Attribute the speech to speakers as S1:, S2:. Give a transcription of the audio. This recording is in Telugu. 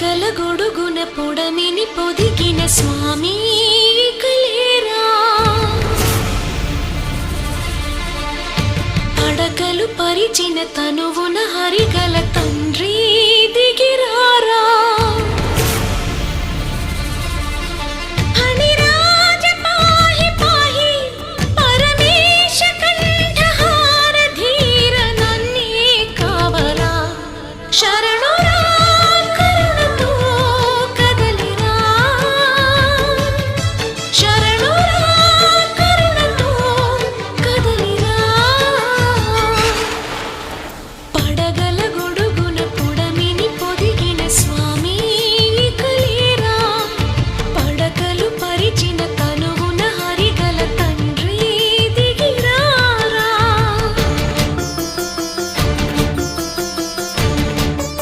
S1: పగల గొడుగున పొడమిని పొదిగిన స్వామి కలేరా పరిచిన తనువున హరిగల తండ్రి దిగిరారా Shut up.